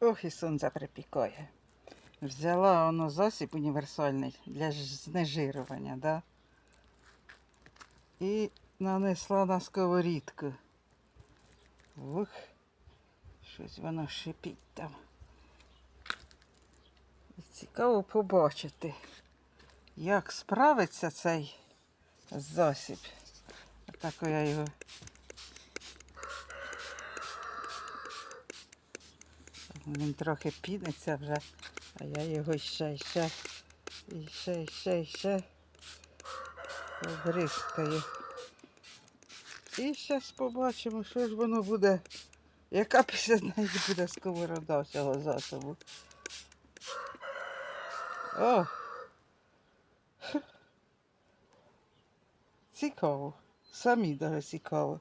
Ох, і сонце припікає. Взяла воно засіб універсальний для знежирування, да? І нанесла на сковорідку. Ух, щось воно шипить там. Цікаво побачити, як справиться цей засіб. Отако я його Він трохи піниться вже, а я його ще, ще, і ще, ще, ще обрискаю. І зараз побачимо, що ж воно буде, яка після неї буде сковорода цього засобу. О! Цікаво. Самі даже цікаво.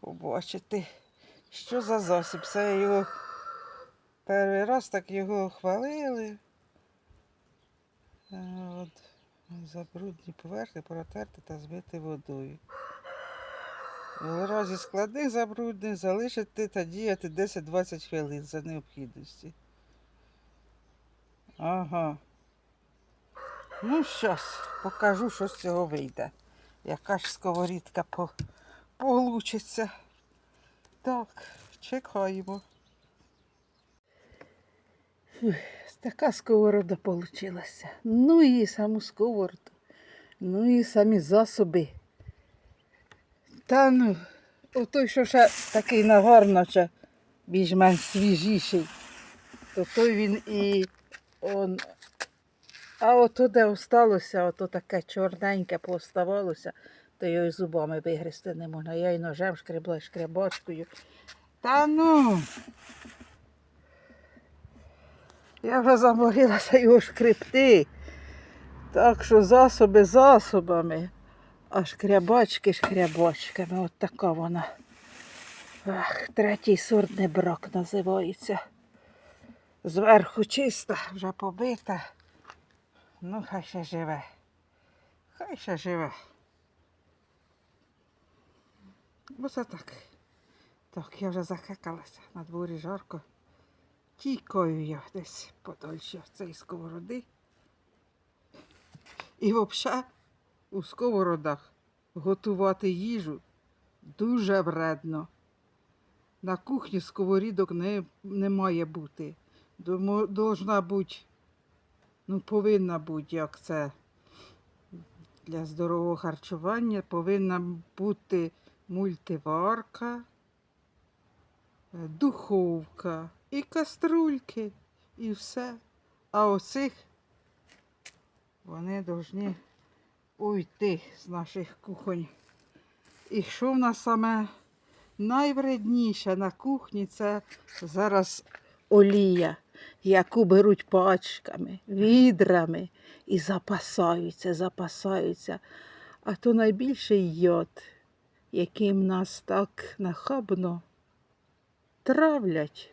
Побачити, що за засіб. Це його Перший раз так його хвалили. Е, От, забрудні поверхні протерти та збити водою. В разі складних забруднень залишити та діяти 10-20 хвилин за необхідності. Ага. Ну, щас покажу, що з цього вийде. Яка ж сковорідка по... получиться. Так, чекаємо. Така сковорода получилася. Ну і саму сковороду, ну і самі засоби. Та ну, отой, що ще такий нагар, наче більш-менш свіжіший, то той він і он. А ото де осталося, ото таке чорненьке пооставалося, то його і зубами вигризти не можна. Я і ножем шкребла, шкребочкою. Та ну. Я вже заморилася його шкребти. Так що засоби засобами, а шкрябачки шкрябачками. От така вона. Ах, третій сорт не брак називається. Зверху чиста, вже побита. Ну, хай ще живе. Хай ще живе. Оце так. Так, я вже захекалася. На дворі жарко. Тікаю я десь подальше в цій сковороди. І взагалі у сковородах готувати їжу дуже вредно. На кухні сковорідок не, не має бути. Домо- Должна бути, ну, повинна бути, як це для здорового харчування, повинна бути мультиварка, е, духовка і каструльки, і все. А оцих вони повинні уйти з наших кухонь. І що в нас саме найвредніше на кухні це зараз олія, яку беруть пачками, відрами і запасаються, запасаються. А то найбільший йод, яким нас так нахабно травлять.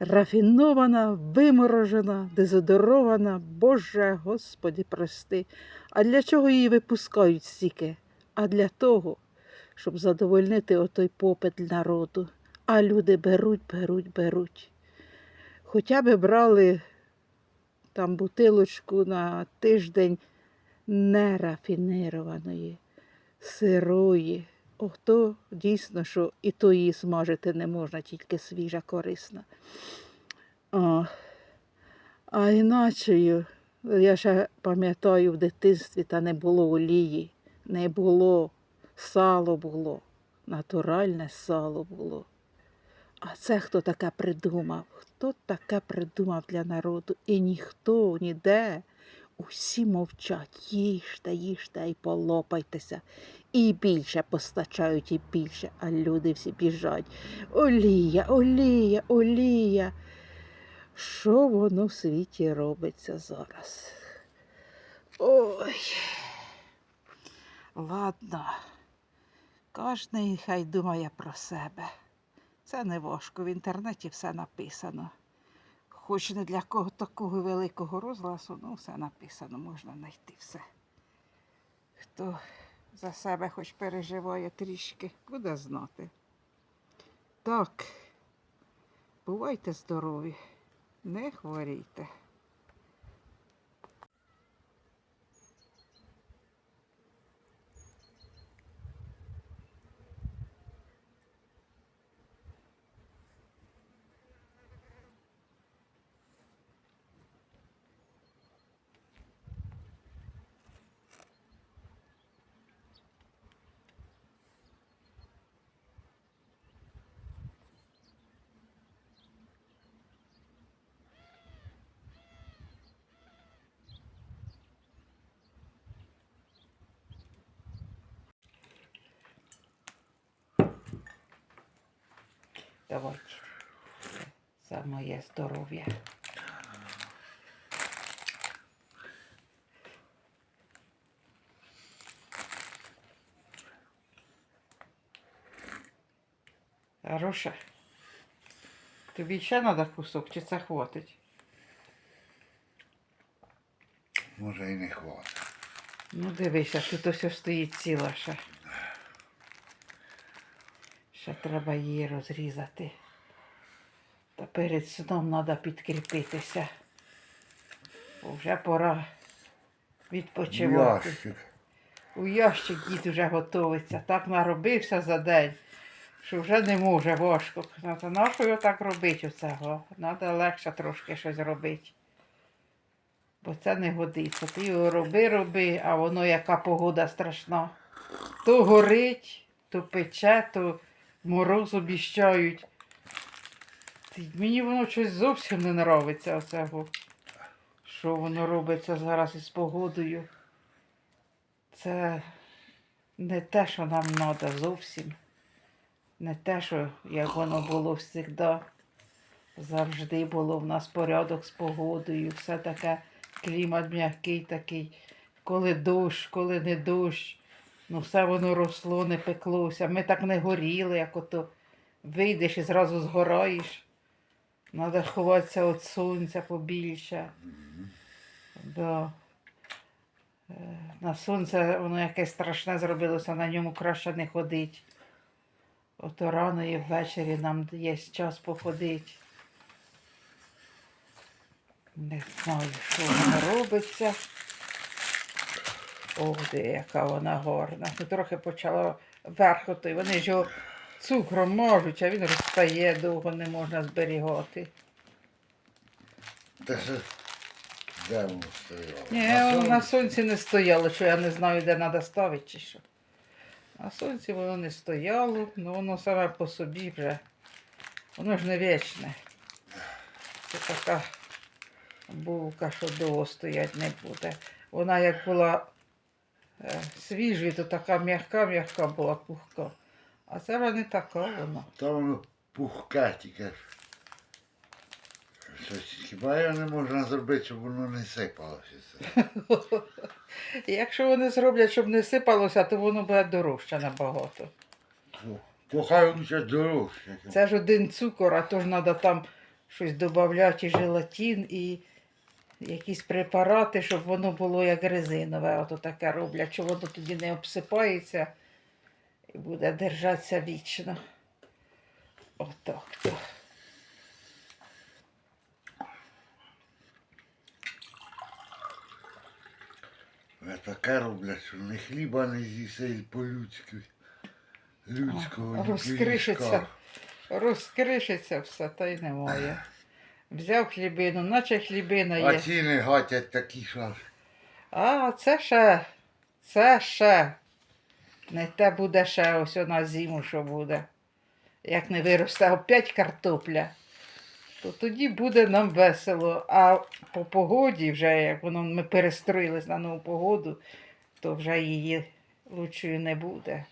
Рафінована, виморожена, дезодорована, Боже Господи, прости. А для чого її випускають стільки? А для того, щоб задовольнити отой попит народу. А люди беруть, беруть, беруть. Хоча б брали там бутилочку на тиждень нерафінированої, сирої. О, то дійсно, що і то її смажити не можна, тільки свіжа, корисна. О, а іначе, я ще пам'ятаю, в дитинстві та не було олії, не було, сало було, натуральне сало було. А це хто таке придумав? Хто таке придумав для народу? І ніхто ніде. Усі мовчать, їжте, їжте і полопайтеся. І більше постачають, і більше, а люди всі біжать. Олія, олія, олія. Що воно в світі робиться зараз? Ой. Ладно, кожний хай думає про себе. Це не важко, в інтернеті все написано. Хоч не для кого такого великого розгласу, ну все написано, можна знайти все. Хто за себе хоч переживає трішки, буде знати. Так, Бувайте здорові, не хворійте. Давайте. За моє здоров'я. Хороша. Тобі ще треба кусок, чи це хватить? Може і не хватить. Ну дивися, тут ось стоїть ціла ще. Ще треба її розрізати. Та перед сном треба підкріпитися. Бо вже пора відпочивати. Ящик. У ящик дід вже готовиться. Так наробився за день, що вже не може важко. Нащо його так робити оцього? Треба легше трошки щось робити. Бо це не годиться. Ти його роби, роби, а воно яка погода страшна. То горить, то пече, то мороз обіщають. Мені воно щось зовсім не нравиться оцього. Що воно робиться зараз із погодою. Це не те, що нам треба зовсім. Не те, що як воно було завжди. Завжди було в нас порядок з погодою, все таке клімат м'який такий, коли дощ, коли не дощ. Ну, все воно росло, не пеклося. Ми так не горіли, як ото вийдеш і зразу згораєш. Треба ховатися від сонця побільше. Да. Е, На сонце воно якесь страшне зробилося, на ньому краще не ходить. Ото рано і ввечері нам є час походити. Не знаю, що воно робиться. Ох, де яка вона гарна. Ну, трохи почала вверх ото, вони ж його цукром можуть, а він розстає, довго не можна зберігати. Де воно стояло? Ні, На сонці? на сонці не стояло, що я не знаю, де треба ставити чи що. На сонці воно не стояло, ну воно саме по собі вже. Воно ж не вічне. Це така булка, що довго стоять не буде. Вона як була е, свіжою, то така м'яка-м'яка була пухка. А це вже не така вона. Та воно пухке тільки. хіба його не можна зробити, щоб воно не сипалося. Якщо вони зроблять, щоб не сипалося, то воно буде дорожче набагато. То хай дорожче. Це ж один цукор, а то ж треба там щось додати, і желатин, і якісь препарати, щоб воно було як резинове. Ото таке роблять, що воно тоді не обсипається і буде держатися вічно. Отак то. Ви таке роблять, що не хліба не з'їси по-людськи. Людського Розкришиться, розкришиться все, та й немає. Взяв хлібину, наче хлібина є. А ціни гатять такі, що А, це ще, це ще. Не те буде ще ось на зиму, що буде. Як не виросте опять картопля, то тоді буде нам весело. А по погоді, вже як воно ми перестроїлись на нову погоду, то вже її лучшою не буде.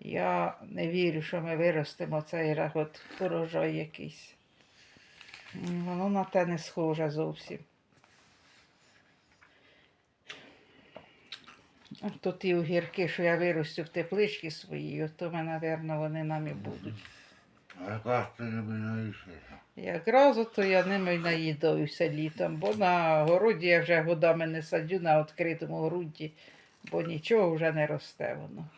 Я не вірю, що ми виростемо цей раз от урожай якийсь. Воно на те не схоже зовсім. А То ті огірки, що я виростю в тепличці своїй, то напевно, вони нам і будуть. а якраз ти не наїшся. Якраз ото я ними наїдаюся літом, бо на городі я вже годами не садю на відкритому ґрунті, бо нічого вже не росте воно.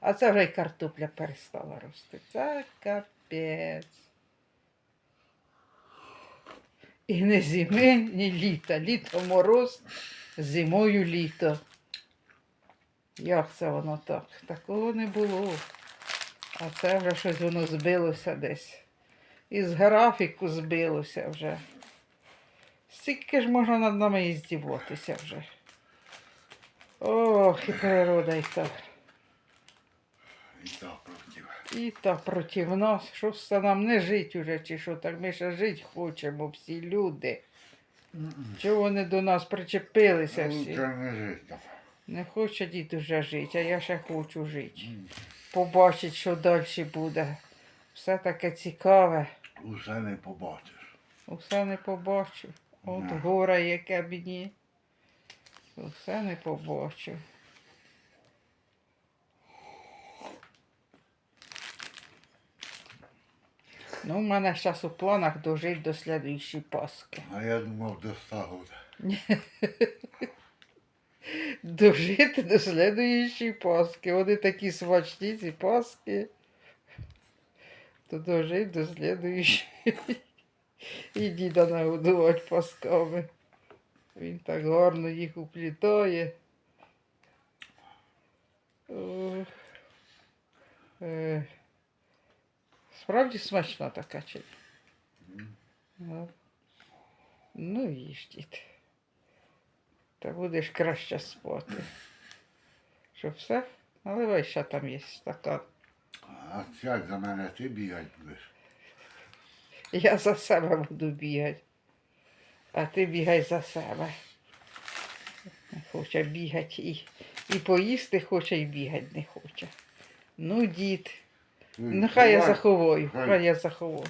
А це вже й картопля перестала рости. Це капець. І не зими, ні літа. Літо мороз, зимою літо. Як це воно так? Такого не було. А це вже щось воно збилося десь. Із графіку збилося вже. Стільки ж можна над нами і здіватися вже. Ох, і природа і так. І так. І та проти нас, що це нам не жить уже, чи що так ми ще жити хочемо, всі люди. Чого вони до нас причепилися всі? Лучше не жити там. Не хоче дід уже жити, а я ще хочу жити. Побачить, що далі буде. Все таке цікаве. Усе не побачиш. Усе не побачу. От горе яке мені. Усе не побачу. Ну, в мене зараз у планах дожити до слідуючої Пасхи. А я думав до ста років. Дожити до слідуючої Пасхи. Вони такі смачні, ці Пасхи. То дожити до слідуючої. І діда нагодувати пасками. Він так гарно їх уплітає. Ох. Е, Справді смачна така чи? Ну, їж, дід. Та будеш краще спати. Що все? Наливай, ще там є стакан. А сядь за мене, ти бігати будеш. Я за себе буду бігати. А ти бігай за себе. Хоче бігати і, і поїсти хоче, і бігати не хоче. Ну, дід, нехай я Давай. заховаю, Хай. я заховаю.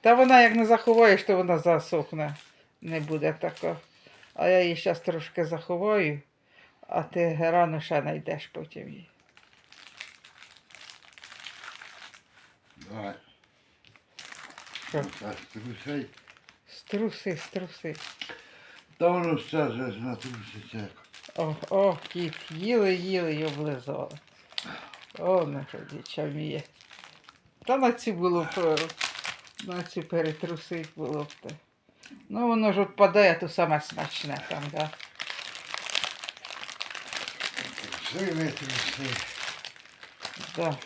Та вона як не заховаєш, то вона засохне. Не буде така. А я її зараз трошки заховаю, а ти рано ще знайдеш потім її. Давай. Що? Та. Струси, струси. Та воно все ж натруситься. О, о, кіт, їли, їли і облизали. О, на що дівча вміє. Та на ці було б, е, на ці перетрусить було б те. Ну, воно ж відпадає, то саме смачне там, да. Не труси. да.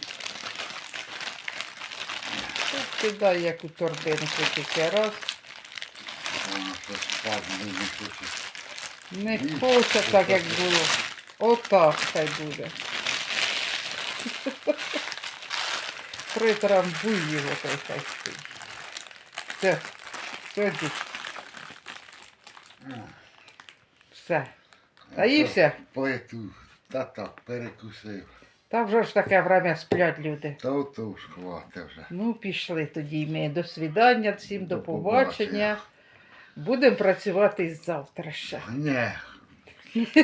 Тут кидай як у торбинку тільки раз. Воно не хоче. Не Ні, хоче так, як було. Отак хай буде. Притрамбуй його, той хай стоїть. Все, тоді. Все. Наївся? Поету. Та так, перекусив. Та вже ж таке время сплять люди. Та ото ж хвати вже. Ну, пішли тоді ми. До свідання, всім до, До побачення. побачення. Будемо працювати і завтра ще. Ні.